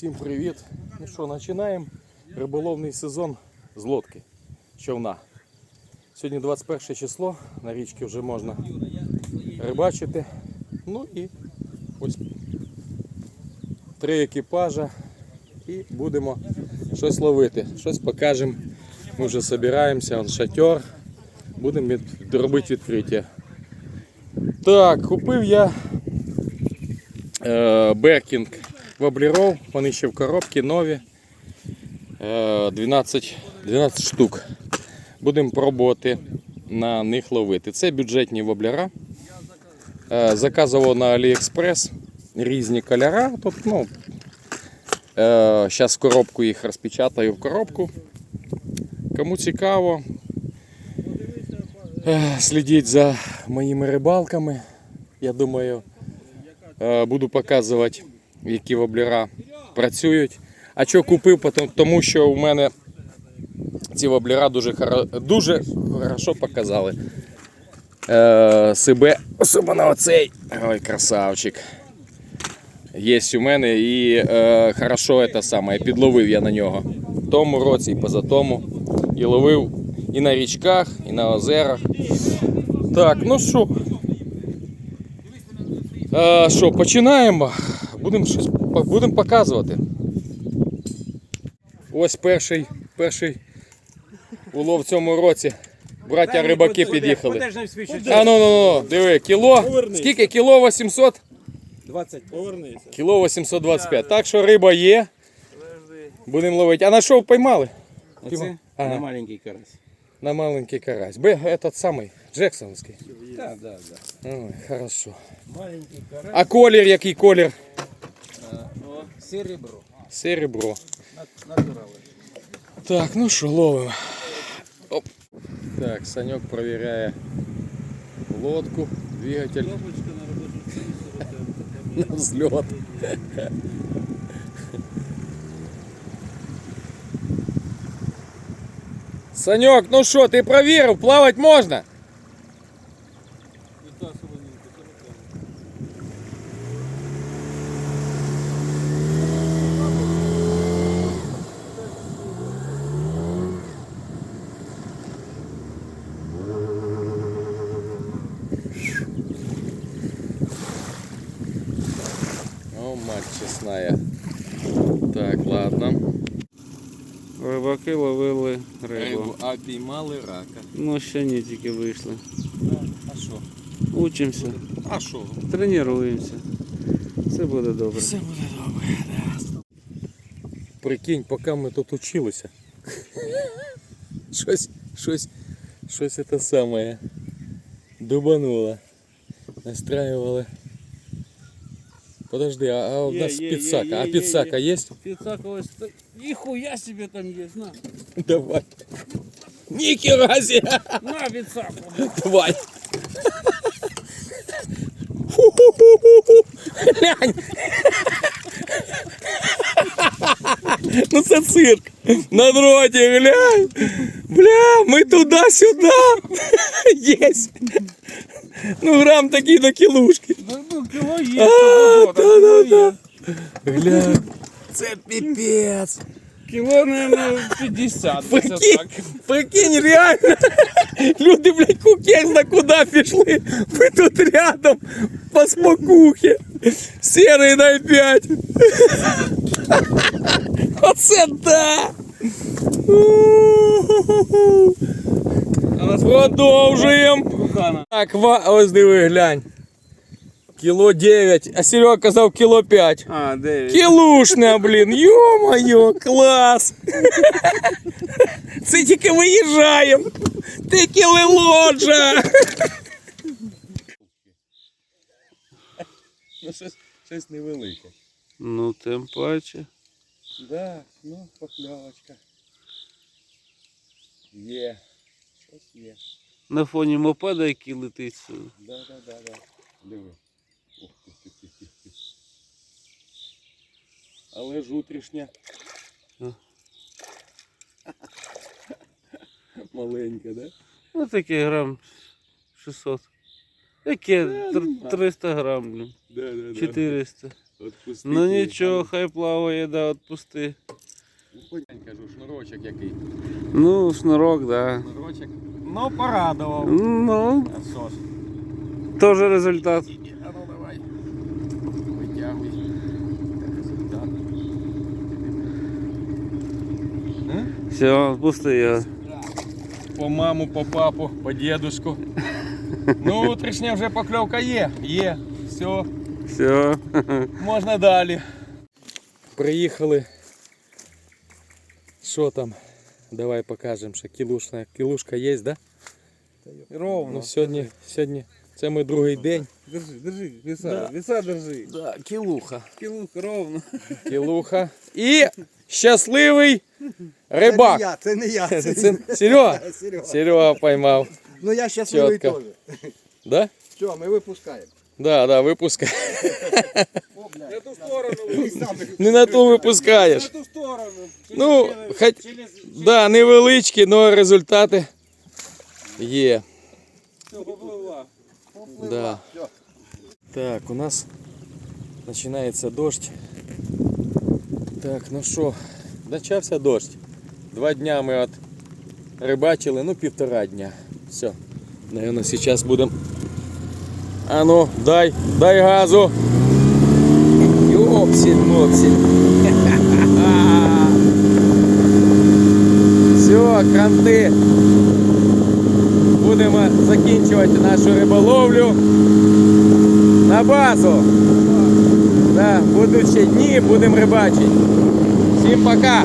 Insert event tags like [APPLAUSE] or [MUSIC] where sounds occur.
Всім привіт! Ну що, починаємо риболовний сезон з лодки човна. Сьогодні 21 число, на річці вже можна рибачити. Ну і ось три екіпажа і будемо щось ловити. Щось покажемо. Ми вже збираємося, шатер. Будемо від- робити відкриття. Так, купив я е, Беркінг воблеров, вони ще в коробці нові. Е, 12, 12 штук. Будемо пробувати на них ловити. Це бюджетні воблера. Е, Заказував на AliExpress різні кольори. Тут, ну, Зараз в коробку їх розпечатаю в коробку. Кому цікаво, е, слідіть за моїми рибалками. Я думаю, е, буду показувати, які воблера працюють. А що купив? Тому що у мене ці воблера дуже, дуже хорошо показали. Е, себе, особливо оцей. Ой, красавчик. Є у мене і е, хорошо це саме, підловив я на нього. В тому році і позатому. І ловив і на річках, і на озерах. Так, ну що. Е, що, починаємо. Будемо щось будемо показувати. Ось перший, перший улов в цьому році. Браття рибаки під'їхали. А ну ну ну, диви, кіло. Скільки? Кіло 800? 20. Повернися. Кіло 825. Так що риба є. Будемо ловити. А на що поймали? Оце Ага. на маленький карась. На маленький карась. Б, этот самий, Джексонський. Так, так, так. Ой, хорошо. Маленький карась. А колір, який колір? Серебро. Серебро. На- Натурали. Так, ну що, ловимо. Оп. Так, Санек проверяє лодку, двигатель на взлет. Санек, ну що, ти провірив, плавати можна? О, мать чесная. Так, ладно. Рибаки ловили рибу. Рибу, а піймали рака. Ну ще ні, тільки вийшли. А що? Учимося, А що? тренуємося. Все буде добре. Все буде добре, да. Прикинь, поки ми тут училися. [LAUGHS] щось, щось, щось це саме дубануло. Настраивали. Подожди, а, а у Є, нас є, підсака. є, а є, підсака є. есть? Підсаковось. Ніхуя себе там є, на. Давай. Ніхера себе! На підсаку. Давай. Фу-ху-ху-ху-ху. Глянь. Ну це цирк. На дроті, глянь. Бля, ми туди-сюди. Єсть. Ну грам такий до кілушки. Ну, кіло є. А, да-да-да. Глянь. Це піпець. Кіло, наверное, 50. десь Прикинь, отак. прикинь, реально. Люди, блядь, кукезна куди пішли. Ми тут рядом по спокухі. Серий на 5. Оце да. У-ху-ху-ху. Продовжуємо. Бухана. Так, ва... ось диви, глянь. Кіло 9, а Серега казав кіло 5. А, 9. Кілушна, блін, йо-моє, клас! Це тільки виїжджаємо. Ти кілелоджа. Ну, щось, щось невелике. Ну, тим паче. Да, ну, покльовочка. Є. Щось є. На фоні мопеда, який летить. сюди. Да, да, да, да. Диви. Ух ти, ти, ти, ти, ти. Але ж утрішня. А. [LAUGHS] Маленька, да? Ну, таке грам 600. Яке? Тр- 300 грам, блін. Да, да, да. 400. Отпусти Ну нічого, хай плаває, да, отпусти. відпусти. Кажу, шнурочок який. Ну, шнурок, да. Шнурочок. Ну, порадував. Ну, А що ж? теж результат. А ну давай. Витягуй. Результат. Все, відпусти його. По маму, по папу, по дедушку. [LAUGHS] Ну, утрішня вже покльовка є. Є. Все, Все. [LAUGHS] можна далі. Приїхали. Що там? Давай покажемо, що кілушна. Кілушка є, да? Ровно. Ну сьогодні, сьогодні. Це ми другий день. Держи, держи, віса, Да. віса держи. Да, кілуха. Кілух ровно. Кілуха. І щасливий рибак. Це не я, це Це, не це [LAUGHS] Серега. я. Серега. Серега поймав. Ну я щасливий Чітко. теж. Да? Все, ми випускаємо. Да, да, випускай. На ту сторону. Не на ту випускаєш. ту сторону. Ну, хоч, Да, невеличкі, але результати є. Да. Так, у нас починається дощ. Так, ну що, почався дощ. Два дня ми от рибачили, ну півтора дня. Все. Наверное, сейчас будем. А ну, дай, дай газу. Йопсіль, мопсіль. Все, кранти. Будемо закінчувати нашу риболовлю на базу. Да, будуть ще дні, будемо рибачити. Всім пока!